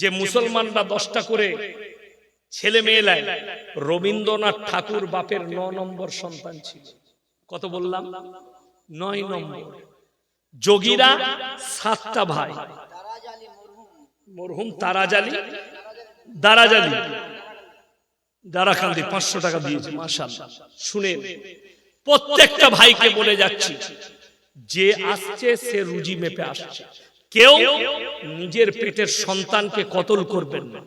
যে মুসলমানরা দশটা করে ছেলে মেয়ে লাই রবীন্দ্রনাথ ঠাকুর বাপের ন নম্বর সন্তান ছিল। কত বললাম? নয় নম্বর। যোগীরা সাতটা ভাই। মরহুম তারাজালি, দারাজালি। দারাকান্দি পাঁচশো টাকা দিয়েছে মাসাল শুনে প্রত্যেকটা ভাইকে বলে যাচ্ছি, যে আসছে সে রুজি মেপে আসছে। কেউ নিজের পেটের সন্তানকে কতল করবেন না।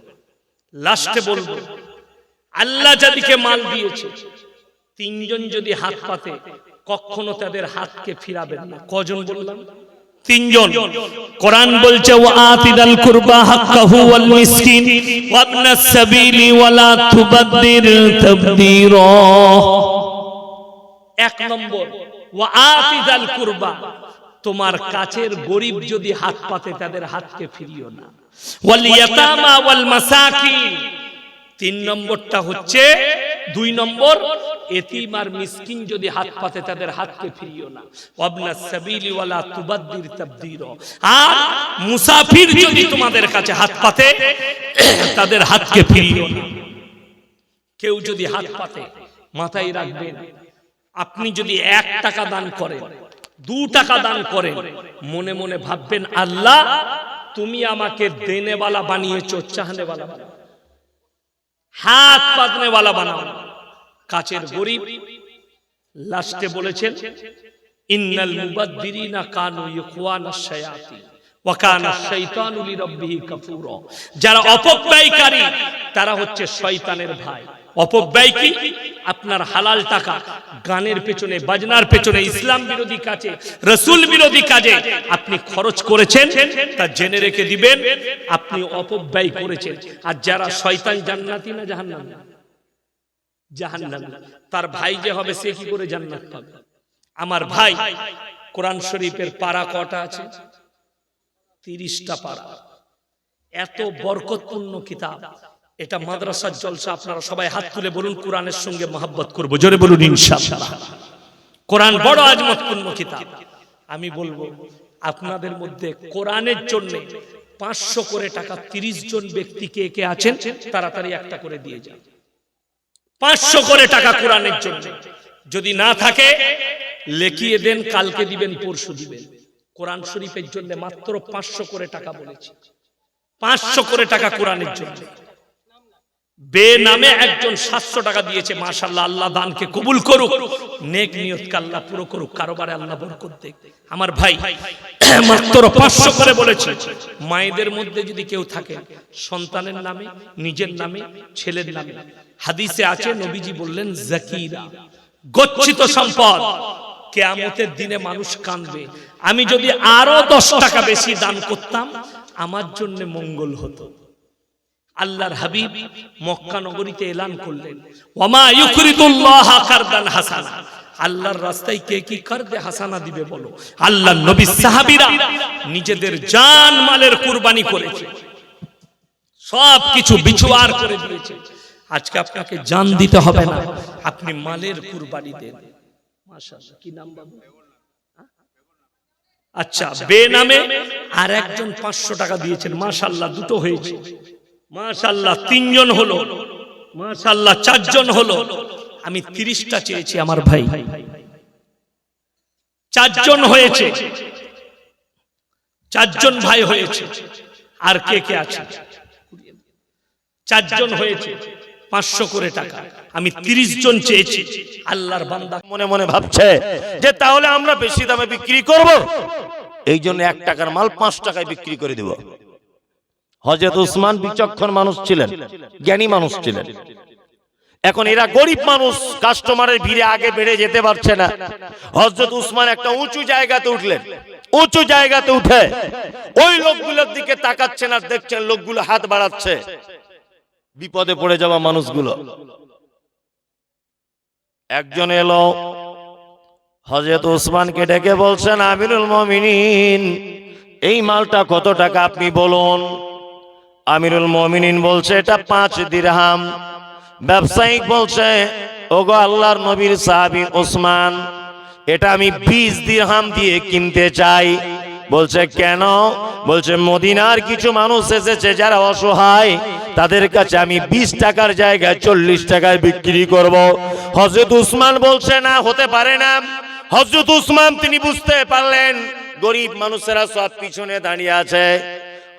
লাস্টে বলব, আল্লাহ যাদিকে মাল দিয়েছে, তিনজন যদি হাত পাতে, কখনো তাদের হাতকে ফিরাবেন না। কজন বললাম? তিনজন। কোরআন বলছে, ওয়া আতিদাল কুরবা হাক্কাহু ওয়াল মিসকিন সাবিলি ওয়ালা এক নম্বর, ওয়া আতিদাল কুরবা তোমার কাছের গরিব যদি হাত পাতে তাদের হাতকে ফিরিও না। তিন নম্বরটা হচ্ছে দুই নম্বর এতিম আর মিসকিন যদি হাত পাতে তাদের হাতকে ফিরিও না। ওয়াবনা সাবিলি ওয়ালা তুবাদ্দির তাবদীর। আর মুসাফির যদি তোমাদের কাছে হাত পাতে তাদের হাতকে ফিরিও না। কেউ যদি হাত পাতে মাথায় রাখবেন আপনি যদি এক টাকা দান করেন দু টাকা দান করেন। মনে মনে ভাববেন, আল্লাহ, তুমি আমাকে দেনেওয়ালা বানিয়েছো, চাহনেওয়ালা হাত পাতনেওয়ালা বানাও। কাছের গরিব লাস্টে বলেছেন, ইন্নাল কানু ওয়া লিরাব্বিহি কাফুরা। যারা অপব্যয়কারী, তারা হচ্ছে শয়তানের ভাই। অপব্যয় কি? আপনার হালাল টাকা গানের পেছনে, বাজনার পেছনে, ইসলাম বিরোধী কাজে, রসুল বিরোধী কাজে আপনি খরচ করেছেন, তা জেনে রেখে দিবেন, আপনি অপব্যয় করেছেন। আর যারা শয়তান জান্নাতি না জাহান্নাম? জাহান্নাম। তার ভাই যে হবে, সে কি করে জান্নাত পাবে? আমার ভাই, কোরআন শরীফের পাড়া কটা আছে? তিরিশটা পারা এত বরকতপূর্ণ কিতাব। এটা মাদ্রাসার জলসা আপনারা সবাই হাত তুলে বলুন কোরআনের সঙ্গে মহাব্বত করব। জোরে বলুন ইনশাআল্লাহ। কোরআন বড় আজমতপূর্ণ কিতাব। আমি বলব আপনাদের মধ্যে কোরআনের জন্য পাঁচশো করে টাকা তিরিশ জন ব্যক্তি কে কে আছেন তাড়াতাড়ি একটা করে দিয়ে যান। পাঁচশো করে টাকা কোরআনের জন্য। যদি না থাকে লেখিয়ে দেন কালকে দিবেন পরশু দিবেন। কোরআন শরীফের জন্য মাত্র পাঁচশো করে টাকা বলেছি পাঁচশো করে টাকা কোরআনের জন্য বে নামে একজন সাতশো টাকা দিয়েছে মাশাল্লাহ আল্লাহ দানকে কবুল করুক। নেক নিয়তকে আল্লাহ পুরো করুক, কারোবারে আল্লাহ বরকত দেখ আমার ভাই, মাত্র পাঁচশো করে বলেছে, মায়েদের মধ্যে যদি কেউ থাকে, সন্তানের নামে, নিজের নামে, ছেলের নামে, হাদিসে আছে, নবীজি বললেন, জাকিরা, গচ্ছিত সম্পদ। কেয়ামতের দিনে মানুষ কাঁদবে। আমি যদি আরও দশ টাকা বেশি দান করতাম, আমার জন্য মঙ্গল হতো। আল্লাহর হাবিব মক্কা নগরীতে এলান করলেন। ওমা ইউকরিদুল্লাহ কারদান হাসানা। আল্লাহর রাস্তায় কে কি করবে হাসানা দিবে বলো? আল্লাহ নবী সাহাবীরা নিজেদের জান মালের কুরবানি করেছে। সব কিছু বিছুয়ার করে দিয়েছে। আজকে আপনাকে জান দিতে হবে না। আপনি মালের কুরবানি দেন। মাশাআল্লাহ কি নাম বাবু? আচ্ছা বে নামে আর একজন পাঁচশো টাকা দিয়েছেন। মাশাল্লাহ দুটো হয়েছে। মাশাল্লাহ তিনজন হলো। মাশাল্লাহ চারজন হলো। আমি তিরিশটা চেয়েছি আমার ভাই। চারজন হয়েছে। চারজন ভাই হয়েছে। আর কে কে আছে? চারজন হয়েছে। পাঁচশো করে টাকা। আমি তিরিশ জন চেয়েছি। আল্লাহর বান্দা মনে মনে ভাবছে যে তাহলে আমরা বেশি দামে বিক্রি করব? এই জন্য এক টাকার মাল পাঁচ টাকায় বিক্রি করে দেব। হজরত উসমান বিচক্ষণ মানুষ ছিলেন জ্ঞানী মানুষ ছিলেন। এখন এরা গরিব মানুষ কাস্টমারের ভিড়ে আগে বেড়ে যেতে পারছে না। হজরত উসমান একটা উঁচু জায়গাতে উঠলেন। উঁচু জায়গাতে উঠে ওই লোকগুলোর দিকে তাকাচ্ছেন আর দেখছেন লোকগুলো হাত বাড়াচ্ছে। বিপদে পড়ে যাওয়া মানুষগুলো। একজন এলো হজরত উসমানকে ডেকে বলছেন আমিরুল মমিনিন এই মালটা কত টাকা আপনি বলুন? আমিরুল মমিনিন বলছে, এটা পাঁচ দিরহাম। ব্যবসায়িক বলছে, ওগো আল্লাহর নবীর সাহাবী ওসমান, এটা আমি বিশ দিরহাম দিয়ে কিনতে চাই। বলছে, কেন? বলছে, মদিনার কিছু মানুষ এসেছে যারা অসহায়, তাদের কাছে আমি বিশ টাকার জায়গায় চল্লিশ টাকায় বিক্রি করব। হজরত উসমান বলছে, না, হতে পারে না। হজরত উসমান, তিনি বুঝতে পারলেন, গরিব মানুষেরা সব পিছনে দাঁড়িয়ে আছে।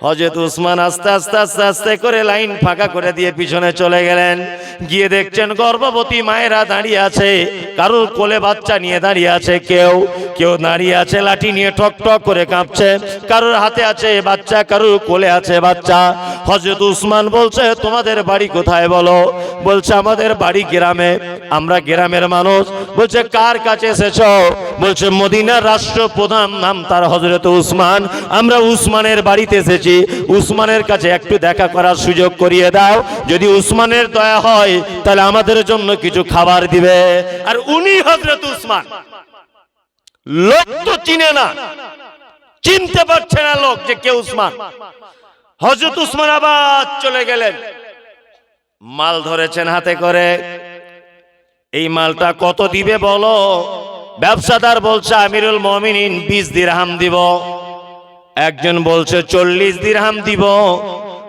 হজরত উসমান আস্তে আস্তে আস্তে আস্তে করে লাইন ফাঁকা করে দিয়ে পিছনে চলে গেলেন। গিয়ে দেখছেন গর্ভবতী মায়েরা দাঁড়িয়ে আছে। কারোর কোলে বাচ্চা নিয়ে দাঁড়িয়ে আছে কেউ। কেউ দাঁড়িয়ে আছে, লাঠি নিয়ে ঠক ঠক করে কাঁপছে। কারোর হাতে আছে বাচ্চা, কারুর কোলে আছে বাচ্চা। হজরত উসমান বলছে, তোমাদের বাড়ি কোথায় বলো? বলছে, আমাদের বাড়ি গ্রামে। আমরা গ্রামের মানুষ বলছে, কার কাছে এসেছ? বলছে, মদিনার রাষ্ট্রপ্রধান নাম তার হজরত উসমান। আমরা উসমানের বাড়িতে এসেছি। উসমানের কাছে একটু দেখা করার সুযোগ করিয়ে দাও। যদি উসমানের দয়া হয়, তাহলে আমাদের জন্য কিছু খাবার দিবে। আর উনি হজরত উসমান। লোক তো চিনে না। চিনতে পারছে না লোক যে কে উসমান। হজরত উসমান আবার চলে গেলেন। মাল ধরেছেন হাতে করে। এই মালটা কত দিবে বলো? ব্যবসাদার বলছে, আমিরুল মমিনিন বিশ দিরহাম দিব। একজন বলছে, চল্লিশ দিরহাম দিব।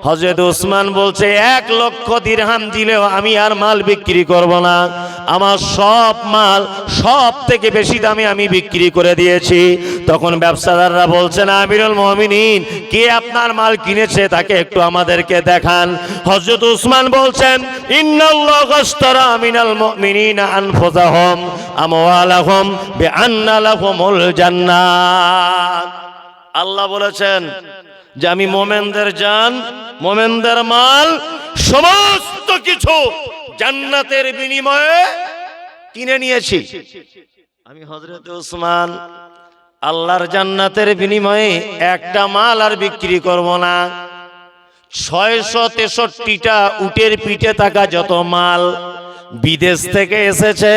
হজরত উসমান বলছে, এক লক্ষ দিরহাম দিলেও আমি আর মাল বিক্রি করব না। আমার সব মাল সব থেকে বেশি দামে আমি বিক্রি করে দিয়েছি। তখন ব্যবসাদাররা বলছেন আমিরুল মমিনিন, কে আপনার মাল কিনেছে তাকে একটু আমাদেরকে দেখান। হজরত উসমান বলছেন আল্লাহ বলেছেন যে আমি মোমেনদের জান, মোমেনদের মাল, সমস্ত কিছু জান্নাতের বিনিময়ে কিনে নিয়েছি। আমি হজরত ওসমান, আল্লাহর জান্নাতের বিনিময়ে একটা মাল আর বিক্রি করব না। ছয়শো তেষট্টিটা উটের পিঠে থাকা যত মাল বিদেশ থেকে এসেছে,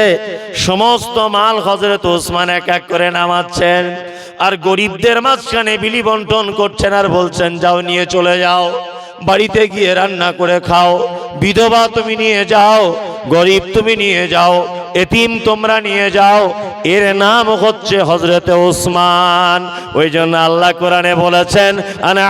সমস্ত মাল হজরত ওসমান এক এক করে নামাচ্ছেন আর গরিবদের মাঝখানে বিলি বন্টন করছেন আর বলছেন, যাও নিয়ে চলে যাও। বাড়িতে গিয়ে রান্না করে খাও। বিধবা তুমি নিয়ে যাও, গরিব তুমি নিয়ে যাও, এতিম তোমরা নিয়ে যাও। এর নাম হচ্ছে হজরতে ওসমান। ওই জন্য আল্লাহ কোরআনে বলেছেন আনা